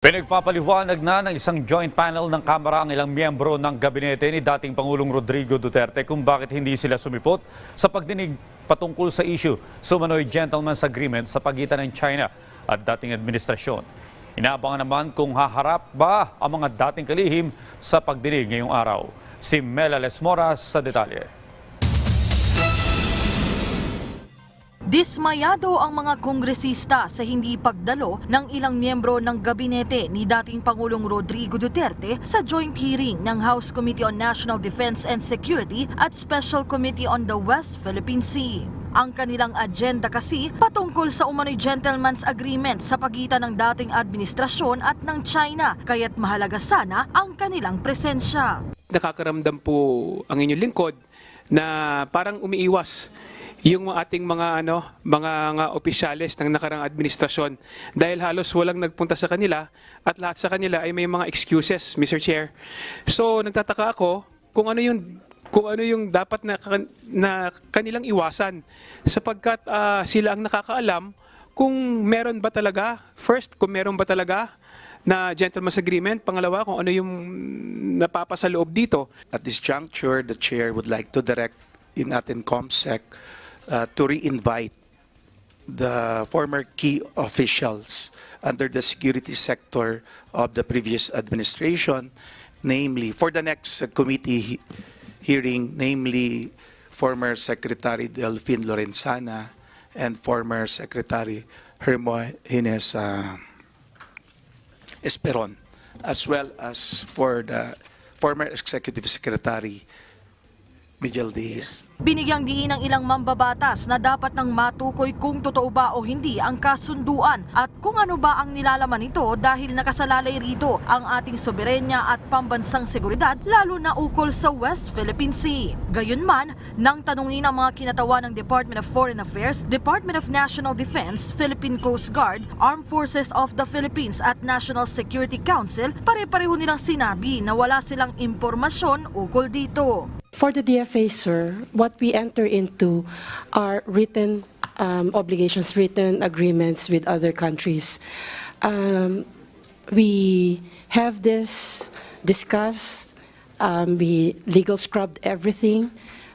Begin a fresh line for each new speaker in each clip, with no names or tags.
Pinagpapaliwanag na ng isang joint panel ng Kamara ang ilang miyembro ng gabinete ni dating Pangulong Rodrigo Duterte kung bakit hindi sila sumipot sa pagdinig patungkol sa issue sumano'y gentleman's agreement sa pagitan ng China at dating administrasyon. Inaabangan naman kung haharap ba ang mga dating kalihim sa pagdinig ngayong araw. Si Mela Lesmoras sa detalye.
Dismayado ang mga kongresista sa hindi pagdalo ng ilang miyembro ng gabinete ni dating Pangulong Rodrigo Duterte sa joint hearing ng House Committee on National Defense and Security at Special Committee on the West Philippine Sea. Ang kanilang agenda kasi patungkol sa umano'y gentleman's agreement sa pagitan ng dating administrasyon at ng China, kaya't mahalaga sana ang kanilang presensya.
nakakaramdam po ang inyong lingkod na parang umiiwas yung ating mga ano mga nga opisyales ng nakarang administrasyon dahil halos walang nagpunta sa kanila at lahat sa kanila ay may mga excuses Mr. Chair. So nagtataka ako kung ano yung kung ano yung dapat na, na kanilang iwasan sapagkat ah, sila ang nakakaalam kung meron ba talaga first kung meron ba talaga na gentleman's agreement pangalawa kung ano yung napapasa loob dito
At this juncture, the chair would like to direct in atin COMSEC uh, to re-invite the former key officials under the security sector of the previous administration, namely, for the next uh, committee he- hearing, namely, former Secretary Delphine Lorenzana and former Secretary Hermogenes uh, Esperon, as well as for the former Executive Secretary Miguel Diaz.
Binigyang diin ng ilang mambabatas na dapat nang matukoy kung totoo ba o hindi ang kasunduan at kung ano ba ang nilalaman nito dahil nakasalalay rito ang ating soberenya at pambansang seguridad lalo na ukol sa West Philippine Sea. Gayunman, nang tanungin ang mga kinatawa ng Department of Foreign Affairs, Department of National Defense, Philippine Coast Guard, Armed Forces of the Philippines at National Security Council, pare-pareho nilang sinabi na wala silang impormasyon ukol dito.
For the DFA, sir, what we enter into are written um, obligations, written agreements with other countries. Um, we have this discussed. Um, we legal scrubbed everything.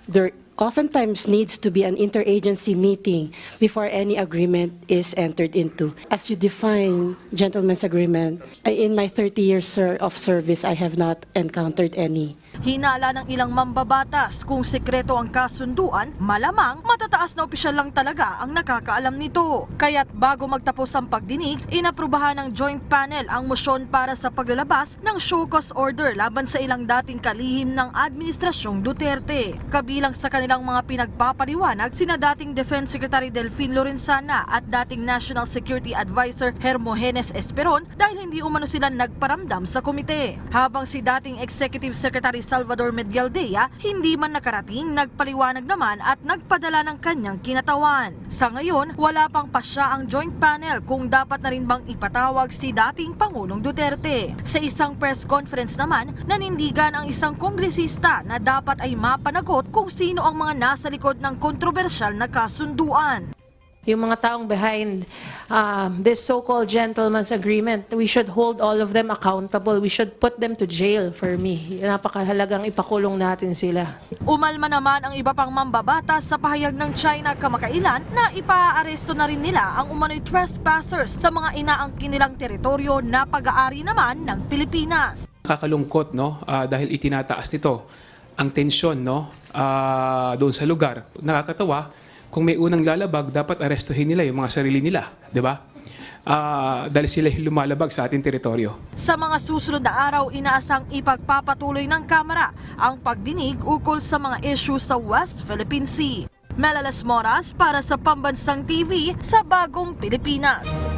There oftentimes needs to be an interagency meeting before any agreement is entered into. As you define gentleman's agreement, in my 30 years sir, of service, I have not encountered any.
Hinala ng ilang mambabatas kung sekreto ang kasunduan, malamang matataas na opisyal lang talaga ang nakakaalam nito. Kaya't bago magtapos ang pagdinig, inaprubahan ng joint panel ang motion para sa paglalabas ng show cause order laban sa ilang dating kalihim ng Administrasyong Duterte. Kabilang sa kanilang mga pinagpapaliwanag, sina dating Defense Secretary Delphine Lorenzana at dating National Security Advisor Hermogenes Esperon dahil hindi umano sila nagparamdam sa komite. Habang si dating Executive Secretary Salvador Medialdea hindi man nakarating, nagpaliwanag naman at nagpadala ng kanyang kinatawan. Sa ngayon, wala pang pasya ang joint panel kung dapat na rin bang ipatawag si dating Pangulong Duterte. Sa isang press conference naman, nanindigan ang isang kongresista na dapat ay mapanagot kung sino ang mga nasa likod ng kontrobersyal na kasunduan.
Yung mga taong behind um, this so-called gentleman's agreement, we should hold all of them accountable. We should put them to jail for me. Napakahalagang ipakulong natin sila.
Umalma naman ang iba pang mambabatas sa pahayag ng China kamakailan na ipaaresto na rin nila ang umano'y trespassers sa mga inaangkin nilang teritoryo na pag-aari naman ng Pilipinas.
Nakakalungkot no Ah, dahil itinataas nito ang tensyon no ah, doon sa lugar. Nakakatawa kung may unang lalabag dapat arestuhin nila yung mga sarili nila, 'di ba? Ah, dahil sila lumalabag sa ating teritoryo.
Sa mga susunod na araw, inaasang ipagpapatuloy ng Kamara ang pagdinig ukol sa mga issue sa West Philippine Sea. Melalas Moras para sa Pambansang TV sa Bagong Pilipinas.